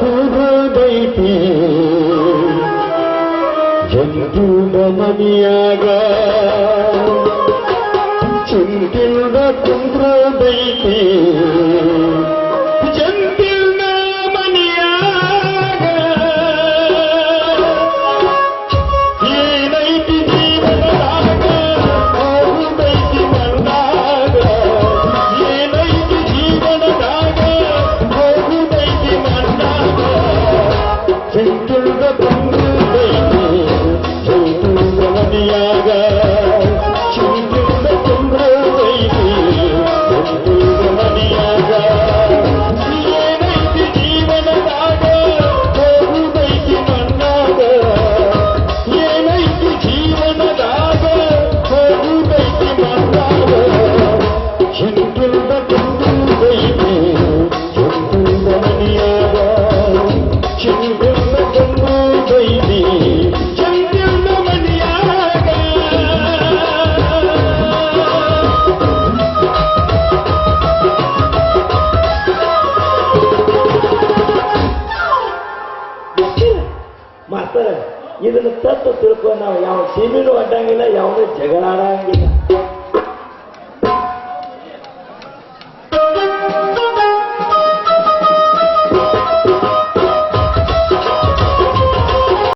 ಕೂಗೋದೈತಿ ಜಂತುನ ಮನಿಯಾಗ ಚಿಂತಿಲ್ದ ಕುಂದ್ರೋದೈತಿ. Take to the ಇದನ್ನ ತಪ್ಪು ತಿಳ್ಕೊಂಡು ನಾವು ಯಾವ ಸೀಮೆನೂ ಅಡ್ಡಂಗಿಲ್ಲ ಯಾವುದೇ ಜಗಳ ಆಡಂಗಿಲ್ಲ